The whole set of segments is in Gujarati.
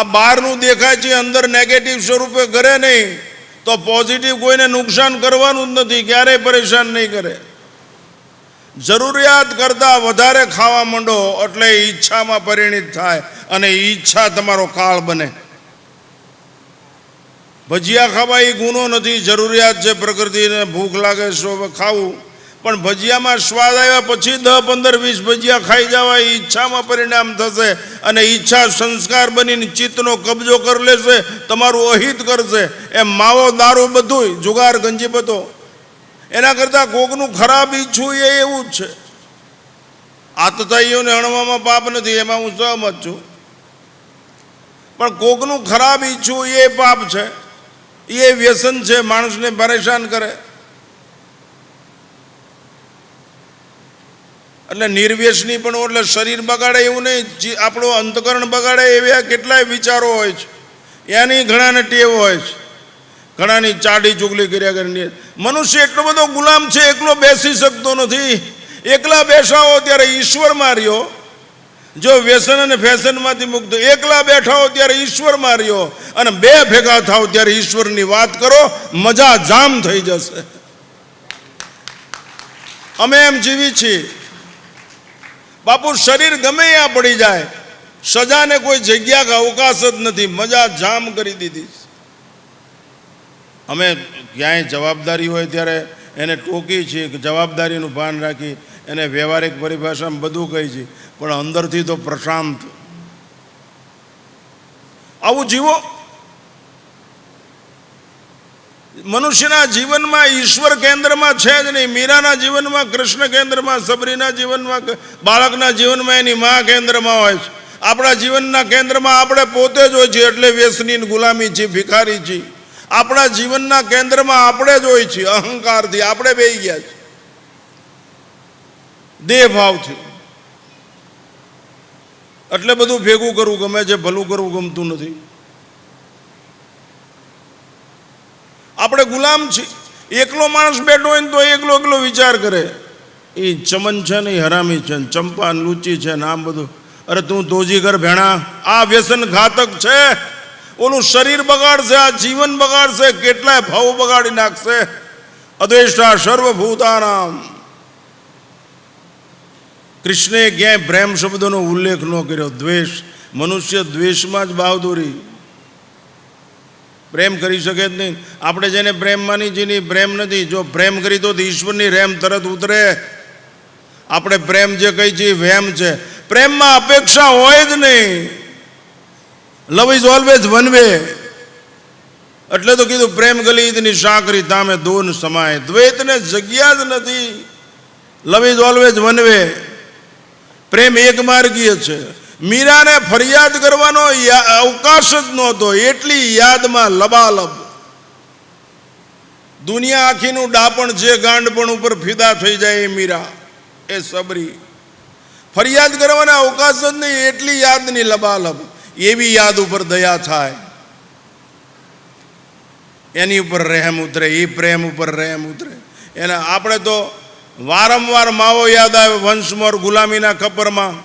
આ બહારનું દેખાય છે, અંદર નેગેટિવ સ્વરૂપે કરે નહીં. તો પોઝિટિવ કોઈને નુકસાન કરવાનું જ નથી, ક્યારેય પરેશાન નહીં કરે. જરૂરિયાત કરતાં વધારે ખાવા માંડો, એટલે ઈચ્છામાં પરિણિત થાય અને ઈચ્છા તમારો કાળ બને. ભજીયા ખાવા એ ગુનો નથી, જરૂરિયાત છે પ્રકૃતિને ભૂખ લાગે છે ખાવું. પણ ભજીયામાં સ્વાદ આવ્યા પછી દસ પંદર વીસ ભજીયા ખાઈ જવા એ ઈચ્છામાં પરિણામ થશે અને ઈચ્છા સંસ્કાર બનીને ચિત્તનો કબજો કરી લેશે, તમારું અહિત કરશે. એમ માવો, દારૂ બધુંય જુગાર ગંજી બધો. એના કરતાં કોકનું ખરાબ ઈચ્છું એ એવું જ છે. આતતાઈઓને હણવામાં પાપ નથી, એમાં હું સહમત છું. પણ કોકનું ખરાબ ઈચ્છું એ પાપ છે. એ વ્યસન છે, માણસને પરેશાન કરે. એટલે નિર્વેશની પણ એટલે શરીર બગાડે એવું નહીં. આપણું અંતકરણ બગાડે એવા કેટલાય વિચારો હોય છે. એની ઘણાને ટેવ હોય છે. ઘણાની ચાડી ચુગલી કર્યા કરીને મનુષ્ય એટલો બધો ગુલામ છે, એકલો બેસી શકતો નથી. એકલા બેસાવો ત્યારે ઈશ્વર માર્યો. જો વ્યસન અને ફેશનમાંથી મુક્ત, એકલા બેઠા હો ત્યારે ઈશ્વર માર્યો. અને બે ભેગા થાવ ત્યારે ઈશ્વરની વાત કરો, મજા જામ થઈ જશે. અમે એમ જીવી છીએ. બાપુ, શરીર ગમે ત્યાં પડી જાય, સજાને કોઈ જગ્યા કે અવકાશ જ નથી. મજા જામ કરી દીધી. અમે ક્યાંય જવાબદારી હોય ત્યારે એને ટોકી છીએ જવાબદારીનું ભાન રાખી, એને વ્યવહારિક પરિભાષામાં બધું કહી છે પણ અંદરથી તો પ્રશાંત. આવું જીવો મનુષ્યના જીવનમાં ઈશ્વર કેન્દ્રમાં છે જ નહીં. મીરાના જીવનમાં, કૃષ્ણ કેન્દ્રમાં, સબરીના જીવનમાં બાળકના જીવનમાં એની મા કેન્દ્રમાં હોય છે. આપણા જીવનના કેન્દ્રમાં આપણે પોતે જ હોય છે એટલે વ્યસની ગુલામી છે ભિખારી છીએ. આપણા જીવનના કેન્દ્રમાં આપણે જ હોય છીએ, અહંકારથી આપણે બે ગયા છે દેહભાવથી. એટલે બધું ભેગું કરવું ગમે છે, ભલું કરવું ગમતું નથી. આપણે ગુલામ છીએ. એકલો માણસ બેઠો હોય ને તો એકલો એકલો વિચાર કરે. એ ચમન છે ને એ હરામી છે ને ચંપા ને લુચી છે ને આમ બધું. અરે તું તોજી કર ભેણા. આ વ્યસન ઘાતક છે. ઓલું શરીર બગાડશે, આ જીવન બગાડશે, કેટલાય ભાવ બગાડી નાખશે. અદ્વેષ્ટા સર્વભૂતાનામ. કૃષ્ણે ક્યાંય પ્રેમ શબ્દનો ઉલ્લેખ ન કર્યો. દ્વેષ. મનુષ્ય દ્વેષમાં જ બહાદુરી. પ્રેમ કરી શકે જ નહીં. આપણે જેને પ્રેમ માની પ્રેમ નથી. જો પ્રેમ કરી તો ઈશ્વરની રેમ તરત ઉતરે. આપણે પ્રેમ જે કહી છીએ વેમ છે. પ્રેમમાં અપેક્ષા હોય જ નહીં. Love is always one way એટલે તો કીધું પ્રેમ ગલીતની સાકરી તામે દોન સમાય. દ્વૈતને જગ્યા જ નથી. Love is always one way પ્રેમ એક માર્ગીય છે. મીરાને ફરિયાદ કરવાનો અવકાશ જ નહોતો, એટલી યાદમાં લબાલબ. દુનિયા આખીનું ડાપણ જે ગાંડપણ ઉપર ફિદા થઈ જાય એ મીરા, એ સબરી. ફરિયાદ કરવાના અવકાશ જ નહીં, એટલી યાદની લબાલબ, એવી યાદ ઉપર દયા થાય. એની ઉપર રહેમ ઉતરે એ પ્રેમ ઉપર રહેમ ઉતરે. એના આપણે તો વારંવાર માવો યાદ આવે વંશમોર ગુલામીના ખપરમાં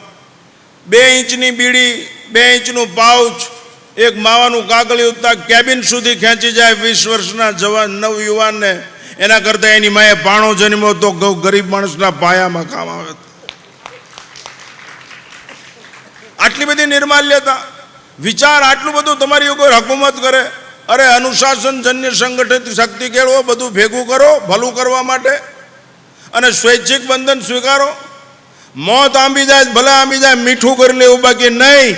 બે ઇંચની બીડી, બે ઇંચનું પાઉચ, એક માવાનું કાગળિયું તા કેબિન સુધી ખેંચી જાય વીસ વર્ષના જવાન નવ યુવાનને. એના કરતાં એની માએ પાણો જન્મ્યો તો ગરીબ માણસના પાયામાં કામ આવે. આટલી બધી નિર્માલ્યતા વિચાર આટલું બધું તમારી ઉપર હકુમત કરે. અરે અનુશાસન જન્ય સંગઠિત શક્તિ કેળવો, બધું ભેગું કરો, ભલું કરવા માટે. અને સ્વૈચ્છિક બંધન સ્વીકારો. મોત આંબી જાય, ભલે આંબી જાય, મીઠું કરી લેવું બાકી નહીં.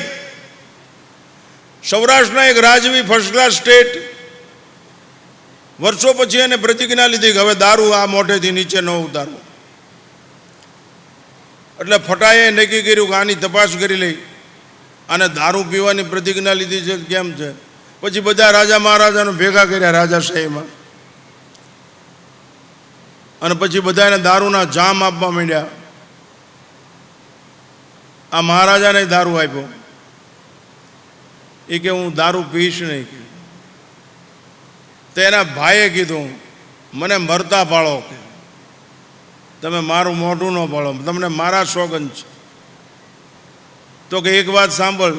સૌરાષ્ટ્રના એક રાજવી ફર્સ્ટ ક્લાસ સ્ટેટ વર્ષો પછી એને પ્રતિજ્ઞા લીધી કે હવે દારૂ આ મોઢેથી નીચે ન ઉતારવું એટલે ફટાએ નક્કી કર્યું કે આની તપાસ કરી લઈ. અને દારૂ પીવાની પ્રતિજ્ઞા લીધી છે, કેમ છે? પછી બધા રાજા મહારાજાને ભેગા કર્યા રાજાશાહીમાં અને પછી બધાને દારૂના જામ આપવા માંડ્યા. આ મહારાજાને દારૂ આપ્યો. એ કે હું દારૂ પીશ નહીં. કે તો ભાઈએ કીધું, મને મરતા પાળો. કે તમે મારું મોઢું ન પાળો. તમને મારા સોગન છે. તો કે એક વાત સાંભળ,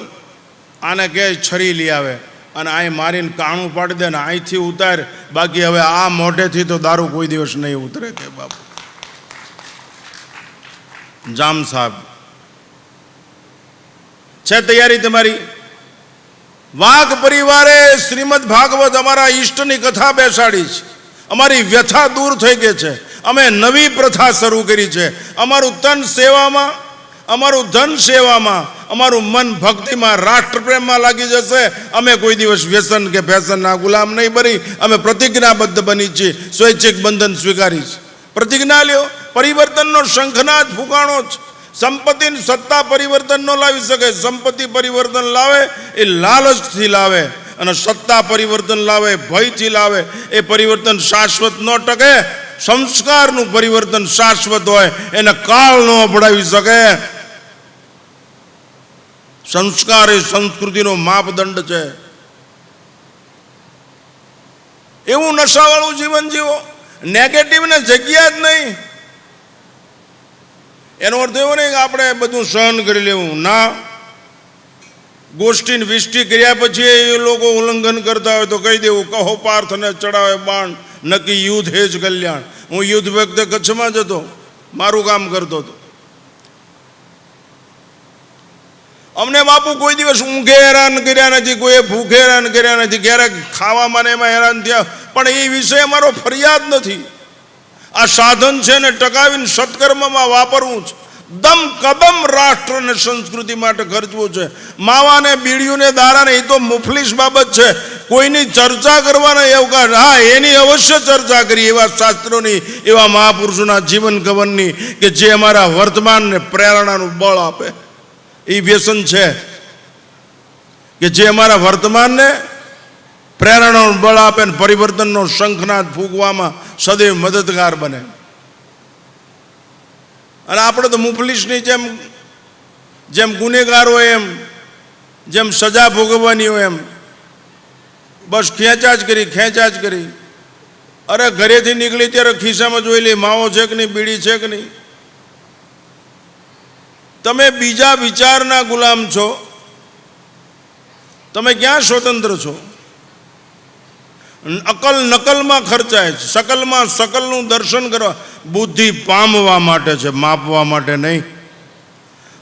આને કે છરી લઈ આવે અને અહીં મારીને કાણું પાડી દે ને અહીંથી ઉતાર. બાકી હવે આ મોઢેથી તો દારૂ કોઈ દિવસ નહીં ઉતરે કે બાપુ. જામ સાહેબ છે તૈયારી તમારી? વાઘ પરિવારે શ્રીમદ ભાગવત અમારા ઈષ્ટની કથા બેસાડી છે. અમારી વ્યથા દૂર થઈ ગઈ છે. અમે નવી પ્રથા શરૂ કરી છે. અમારું તન સેવામાં, અમારું ધન સેવામાં, અમારું મન ભક્તિમાં, રાષ્ટ્રપ્રેમમાં લાગી જશે. અમે કોઈ દિવસ વ્યસન કે ફેશનના ગુલામ નહીં બની. અમે પ્રતિજ્ઞાબદ્ધ બની છીએ. સ્વૈચ્છિક બંધન સ્વીકારી છે. પ્રતિજ્ઞા લ્યો. પરિવર્તનનો શંખનાદ ફૂંકાણો છે સંપત્તિ સત્તા પરિવર્તન ન લાવી શકે. સંપત્તિ પરિવર્તન લાવે એ લાલચથી લાવે અને સત્તા પરિવર્તન લાવે, ભયથી લાવે. એ પરિવર્તન શાશ્વત ન ટકે, સંસ્કારનું પરિવર્તન શાશ્વત હોય, એને કાળ ન અપડાવી શકે. સંસ્કાર એ સંસ્કૃતિનો માપદંડ છે. એવું નશાવાળું જીવન જીવો. નેગેટિવ ને જગ્યા જ નહીં. એનો અર્થ એવો નહીં કે આપણે બધું સહન કરી લેવું. ના. ગોષ્ઠી વિષ્ટિ કર્યા પછી એ લોકો ઉલ્લંઘન કરતા હોય તો કહી દેવું, કહો પાર્થને ચડાવે બાણ, નક્કી યુદ્ધ હે જ કલ્યાણ. હું યુદ્ધ વખતે કચ્છમાં જતો, મારું કામ કરતો હતો. અમને બાપુ કોઈ દિવસ ઊંઘે હેરાન કર્યા નથી, કોઈએ ભૂખે હેરાન કર્યા નથી, ક્યારેક ખાવામાં એમાં હેરાન થયા, પણ એ વિષય અમારો ફરિયાદ નથી. આ સાધન છે ને ટકાવીને સત્કર્મમાં વાપરવું છે. દમ કદમ રાષ્ટ્ર અને સંસ્કૃતિ માટે ખર્ચવું છે. માવાને બીડીયુંને દારાને એ તો મુફલીસ બાબત છે. કોઈની ચર્ચા કરવાના અવકાશ હા, એની અવશ્ય ચર્ચા કરી એવા શાસ્ત્રોની, એવા મહાપુરુષોના જીવન કવનની કે જે અમારા વર્તમાનને પ્રેરણાનું બળ આપે. એ વ્યસન છે. કે જે અમારા વર્તમાનને પ્રેરણાનું બળ આપે ને પરિવર્તનનો શંખનાદ ફૂંકવામાં સદૈવ મદદગાર બને. અને આપણે તો મુફલીસની જેમ જેમ ગુનેગાર હોય એમ, જેમ સજા ભોગવવાની હોય એમ, બસ ખેંચા જ કરી ખેંચા જ કરી. અરે ઘરેથી નીકળી ત્યારે ખિસ્સામાં જોઈ લે, માવો છે કે નહીં, બીડી છે કે નહીં? તમે બીજા વિચારના ગુલામ છો. તમે ક્યાં સ્વતંત્ર છો? અકલ નકલમાં ખર્ચાય છે. શકલમાં શકલનું દર્શન કરવા. બુદ્ધિ પામવા માટે છે, માપવા માટે નહીં.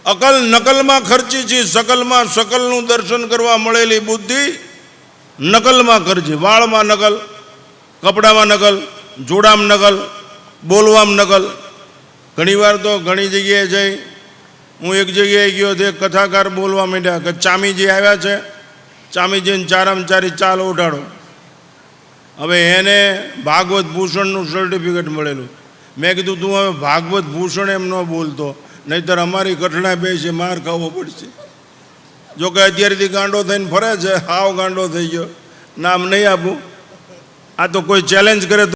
અકલ નકલમાં ખર્ચી છે, શકલમાં શકલનું દર્શન કરવા મળેલી બુદ્ધિ નકલમાં ખર્ચી. વાળમાં નકલ, કપડામાં નકલ, જોડામાં નકલ, બોલવામાં નકલ. ઘણીવાર તો ઘણી જગ્યાએ જઈ, હું એક જગ્યાએ ગયો તે કથાકાર બોલવા માંડ્યા કે ચામીજી આવ્યા છે. ચામીજીને ચારામાં ચારી ચાલ ઉઠાડો હવે એને ભાગવત ભૂષણનું સર્ટિફિકેટ મળેલું. મેં કીધું, તું હવે ભાગવત ભૂષણ એમ ન બોલતો, નહીતર અમારી કઠણા બે છે, માર ખાવો પડશે. જોકે અત્યારથી ગાંડો થઈને ફરે છે, હાવ ગાંડો થઈ ગયો. નામ નહીં આપું. આ તો કોઈ ચેલેન્જ કરે